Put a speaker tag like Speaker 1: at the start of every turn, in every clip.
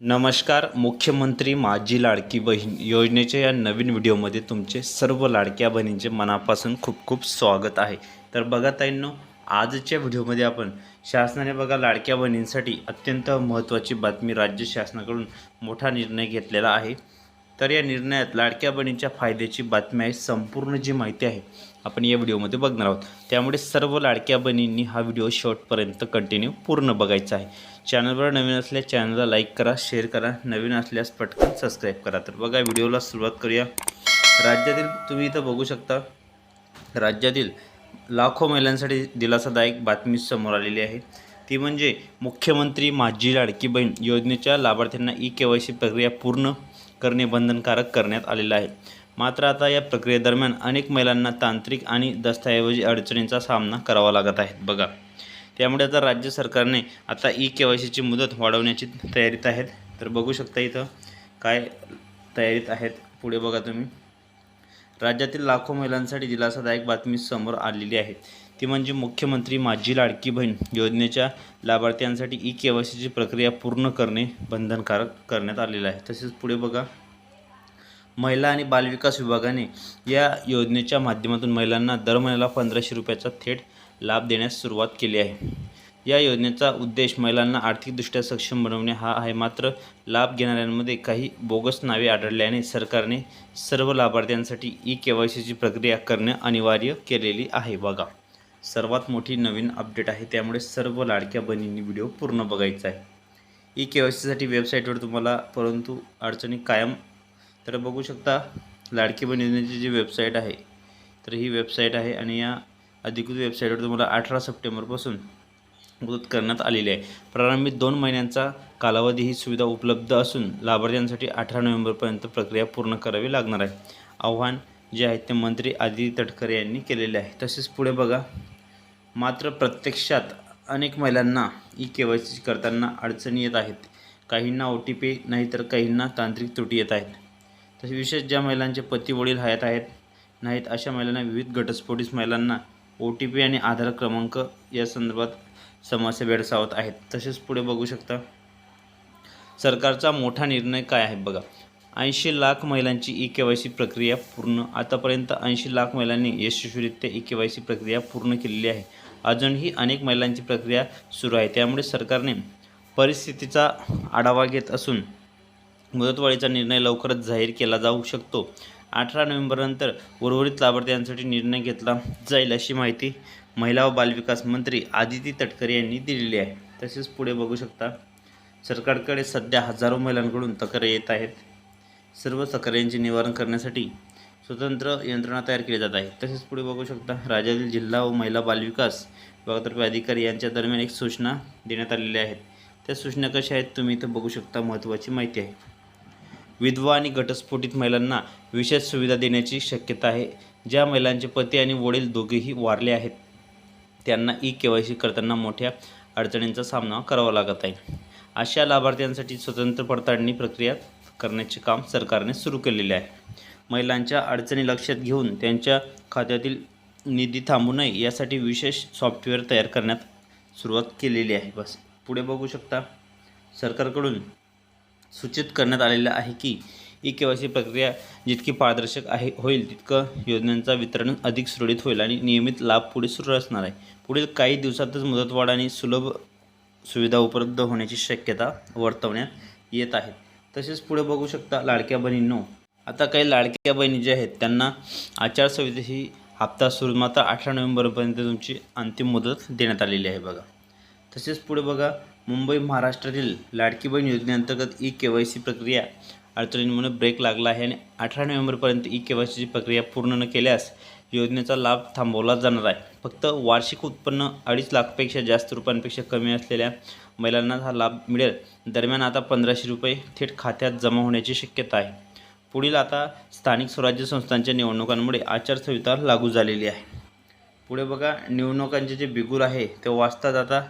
Speaker 1: नमस्कार मुख्यमंत्री माझी लाडकी बहीण योजनेच्या या नवीन व्हिडिओमध्ये तुमचे सर्व लाडक्या बहिणींचे मनापासून खूप खूप स्वागत आहे. तर बघा ताईंनो आजच्या व्हिडिओमध्ये आपण शासनाने बघा लाडक्या बहिणींसाठी अत्यंत महत्त्वाची बातमी राज्य शासनाकडून मोठा निर्णय घेतलेला आहे. तर या निर्णयात लाडक्या बहिणींच्या फायद्याची बातमी आहे संपूर्ण जी माहिती आहे आपण या व्हिडिओमध्ये बघणार आहोत. त्यामुळे सर्व लाडक्या बहिणींनी हा व्हिडिओ शॉर्टपर्यंत कंटिन्यू पूर्ण बघायचा आहे. चॅनलवर नवीन असल्यास चॅनलला लाईक करा शेअर करा नवीन असल्यास पटकन सबस्क्राईब करा. तर बघा व्हिडिओला सुरुवात करूया. राज्यातील तुम्ही इथं बघू शकता राज्यातील लाखो महिलांसाठी दिलासादायक बातमी समोर आलेली आहे. ती म्हणजे मुख्यमंत्री माझी लाडकी बहीण योजनेच्या लाभार्थ्यांना ई के वाय सी प्रक्रिया पूर्ण करणे बंधनकारक करण्यात आलेलं आहे. मात्र आता या प्रक्रियेदरम्यान अनेक महिलांना तांत्रिक आणि दस्तऐवजी अडचणींचा सामना करावा लागत आहे. बघा त्यामुळे आता राज्य सरकारने आता ई के वाय सीची मुदत वाढवण्याची तयारीत आहेत. तर बघू शकता इथं काय तयारीत आहेत. पुढे बघा तुम्ही. राज्यातील लाखो महिलांसाठी दिलासादायक बातमी समोर आलेली आहे. ती म्हणजे मुख्यमंत्री माझी लाडकी बहीण योजनेच्या लाभार्थ्यांसाठी ई केवायसीची प्रक्रिया पूर्ण करणे बंधनकारक करण्यात आलेलं आहे. तसेच पुढे बघा. महिला आणि बालविकास विभागाने या योजनेच्या माध्यमातून महिलांना दर महिन्याला पंधराशे रुपयाचा थेट लाभ देण्यास सुरुवात केली आहे. या योजनेचा उद्देश महिलांना आर्थिकदृष्ट्या सक्षम बनवणे हा आहे. मात्र लाभ घेणाऱ्यांमध्ये काही बोगस नावे आढळल्याने सरकारने सर्व लाभार्थ्यांसाठी ई के वाय सीची प्रक्रिया करणे अनिवार्य केलेली आहे. बघा सर्वात मोठी नवीन अपडेट आहे. त्यामुळे सर्व लाडक्या बहिणींनी व्हिडिओ पूर्ण बघायचा आहे. ई के वाय सीसाठी वेबसाईटवर तुम्हाला परंतु अडचणी कायम तर बघू शकता लाडकी बहीण योजनेची जी वेबसाईट आहे तर ही वेबसाईट आहे आणि या अधिकृत वेबसाईटवर तुम्हाला अठरा सप्टेंबरपासून मदत करण्यात आलेली आहे. प्रारंभी दोन महिन्यांचा कालावधी ही सुविधा उपलब्ध असून लाभार्थ्यांसाठी अठरा नोव्हेंबरपर्यंत प्रक्रिया पूर्ण करावी लागणार आहे. आव्हान जे आहे ते मंत्री आदिती तटकरे यांनी केलेले आहे. तसेच पुढे बघा मात्र प्रत्यक्षात अनेक महिलांना ई के वाय सी करताना अडचणी येत आहेत. काहींना ओ टी पी नाही तर काहींना तांत्रिक त्रुटी येत आहेत. तसे विशेष ज्या महिलांचे पती वडील हयात आहेत नाहीत अशा महिलांना विविध घटस्फोटीस महिलांना ओ टी पी आणि आधार क्रमांक या संदर्भात समस्या भेडसावत आहेत. तसेच पुढे बघू शकता सरकारचा मोठा निर्णय काय आहे बघा. ऐंशी लाख महिलांची ई के वाय सी प्रक्रिया पूर्ण आतापर्यंत ऐंशी लाख महिलांनी यशस्वीरित्या ई के वाय सी प्रक्रिया पूर्ण केलेली आहे. अजूनही अनेक महिलांची प्रक्रिया सुरू आहे. त्यामुळे सरकारने परिस्थितीचा आढावा घेत असून मुदतवाढीचा निर्णय लवकरच जाहीर केला जाऊ शकतो. अठरा नोव्हेंबरनंतर उर्वरित लाभार्थ्यांसाठी निर्णय घेतला जाईल अशी माहिती महिला व बालविकास मंत्री आदिती तटकरे यांनी दिलेली आहे. तसेच पुढे बघू शकता सरकारकडे सध्या हजारो महिलांकडून तक्रारी येत आहेत. सर्व तक्रारींचे निवारण करण्यासाठी स्वतंत्र यंत्रणा तयार केली जात आहे. तसेच पुढे बघू शकता राज्यातील जिल्हा व महिला बालविकास विभागातर्फे अधिकारी यांच्या दरम्यान एक सूचना देण्यात आलेल्या आहेत त्या सूचना कशा आहेत तुम्ही इथं बघू शकता महत्त्वाची माहिती आहे. विधवा आणि घटस्फोटित महिलांना विशेष सुविधा देण्याची शक्यता आहे. ज्या महिलांचे पती आणि वडील दोघेही वारले आहेत त्यांना ई के वाय सी करताना मोठ्या अडचणींचा सामना करावा लागत आहे. अशा लाभार्थ्यांसाठी स्वतंत्र पडताळणी प्रक्रिया करण्याचे काम सरकारने सुरू केलेले आहे. महिलांच्या अडचणी लक्षात घेऊन त्यांच्या खात्यातील निधी थांबू नये यासाठी विशेष सॉफ्टवेअर तयार करण्यात सुरुवात केलेली आहे. बस पुढे बघू शकता. सरकारकडून सूचित करण्यात आलेलं आहे की ई के वाय सी प्रक्रिया जितकी पारदर्शक आहे होईल तितकं योजनांचा वितरण अधिक सुरळीत होईल आणि नियमित लाभ पुढे सुरू असणार आहे. पुढील काही दिवसातच मुदतवाढ आणि सुलभ सुविधा उपलब्ध होण्याची शक्यता वर्तवण्यात येत आहे. तसेच पुढे बघू शकता लाडक्या बहिणींनो आता काही लाडक्या बहिणी ज्या आहेत त्यांना आचारसंहितेची हप्ता सुरू मात्र अठरा नोव्हेंबरपर्यंत तुमची अंतिम मुदत देण्यात आलेली आहे बघा. तसेच पुढे बघा मुंबई महाराष्ट्रातील लाडकी बहीण योजनेअंतर्गत ई के वाय सी प्रक्रिया अडचणींमुळे ब्रेक लागला आहे आणि अठरा नोव्हेंबरपर्यंत ई के वाय सीची प्रक्रिया पूर्ण न केल्यास योजनेचा लाभ थांबवला जाणार आहे. फक्त वार्षिक उत्पन्न अडीच लाखपेक्षा जास्त रुपयांपेक्षा कमी असलेल्या महिलांना हा लाभ मिळेल. दरम्यान आता पंधराशे रुपये थेट खात्यात जमा होण्याची शक्यता आहे. पुढील आता स्थानिक स्वराज्य संस्थांच्या निवडणुकांमुळे आचारसंहिता लागू झालेली आहे. पुढे बघा निवडणुकांचे जे बिगुल आहे ते वाचताच आता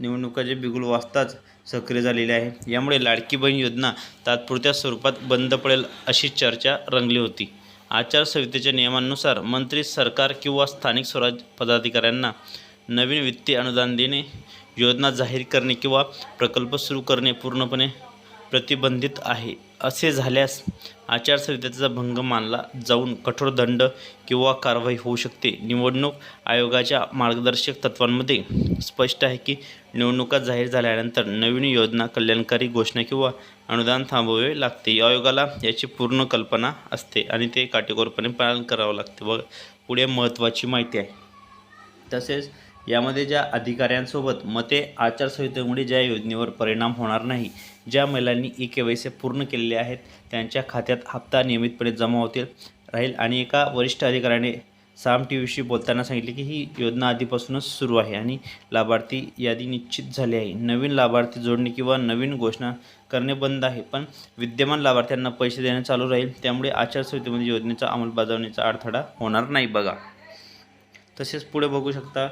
Speaker 1: निवडणुकाचे बिगुल वाचताच सक्रिय झालेले आहे. यामुळे लाडकी बहीण योजना तात्पुरत्या स्वरूपात बंद पडेल अशी चर्चा रंगली होती. आचारसंहितेच्या नियमांनुसार मंत्री सरकार किंवा स्थानिक स्वराज पदाधिकाऱ्यांना नवीन वित्तीय अनुदान देणे योजना जाहीर करणे किंवा प्रकल्प सुरू करणे पूर्णपणे प्रतिबंधित आहे. असे झाल्यास आचारसंहितेचा भंग मानला जाऊन कठोर दंड किंवा कारवाई होऊ शकते. निवडणूक आयोगाच्या मार्गदर्शक तत्वांमध्ये स्पष्ट आहे की निवडणुका जाहीर झाल्यानंतर नवीन योजना कल्याणकारी घोषणा किंवा अनुदान थांबवावे लागते. या आयोगाला याची पूर्ण कल्पना असते आणि ते काटेकोरपणे पालन करावं लागते. व पुढे महत्त्वाची माहिती आहे. तसेच यामध्ये ज्या अधिकाऱ्यांसोबत मते आचारसंहितेमुळे ज्या योजनेवर परिणाम होणार नाही ज्या महिलांनी ई के वाय सी पूर्ण केलेले आहेत त्यांच्या खात्यात हप्ता नियमितपणे जमा होतील राहील. आणि एका वरिष्ठ अधिकाऱ्याने साम टी व्हीशी बोलताना सांगितले की ही योजना आधीपासूनच सुरू आहे आणि लाभार्थी यादी निश्चित झाली आहे. नवीन लाभार्थी जोडणी किंवा नवीन घोषणा करणे बंद आहे पण विद्यमान लाभार्थ्यांना पैसे देणे चालू राहील. त्यामुळे आचारसंहितेमध्ये योजनेचा अंमलबजावणीचा अडथळा होणार नाही बघा. तसेच पुढे बघू शकता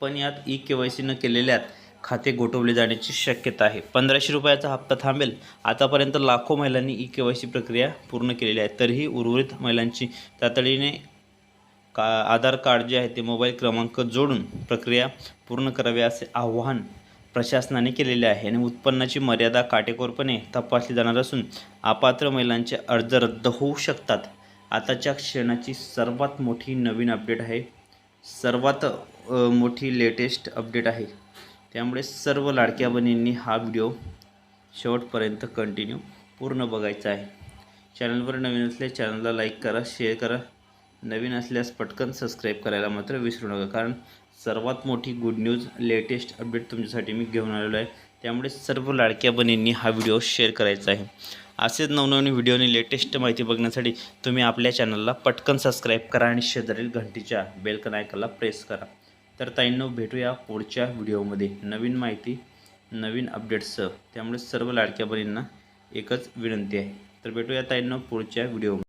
Speaker 1: पण यात ई के वाय सी न केलेल्यात खाते गोठवले जाण्याची शक्यता आहे. पंधराशे रुपयाचा हप्ता थांबेल. आतापर्यंत लाखो महिलांनी ई के वाय सी प्रक्रिया पूर्ण केलेली आहे. तरीही उर्वरित महिलांची तातडीने का आधार कार्ड जे आहे ते मोबाईल क्रमांक जोडून प्रक्रिया पूर्ण करावी असे आव्हान प्रशासनाने केलेले आहे आणि उत्पन्नाची मर्यादा काटेकोरपणे तपासली जाणार असून अपात्र महिलांचे अर्ज रद्द होऊ शकतात. आताच्या क्षणाची सर्वात मोठी नवीन अपडेट आहे. सर्वात मोठी लेटेस्ट अपडेट आहे. त्यामुळे सर्व लाडक्या बहिणींनी हा व्हिडिओ शेवटपर्यंत कंटिन्यू पूर्ण बघायचा आहे. चॅनलवर नवीन असल्यास चॅनलला लाईक करा शेअर करा. नवीन असल्यास पटकन सबस्क्राईब करायला मात्र विसरू नका कारण सर्वात मोठी गुड न्यूज लेटेस्ट अपडेट तुमच्यासाठी मी घेऊन आलेलो आहे. त्यामुळे सर्व लाडक्या बहिणींनी हा व्हिडिओ शेअर करायचा आहे. असेच नवनवीन व्हिडिओ आणि लेटेस्ट माहिती बघण्यासाठी तुम्ही आपल्या चॅनलला पटकन सबस्क्राईब करा आणि शेजारील घंटीच्या बेलकन आयकनला प्रेस करा. तर ताईंनो भेटूया पुढच्या व्हिडिओमध्ये. नवीन माहिती नवीन अपडेट्ससह. त्यामुळे सर्व लाडक्या बहिणींना एकच विनंती आहे. तर भेटूया ताईंनो पुढच्या व्हिडिओमध्ये.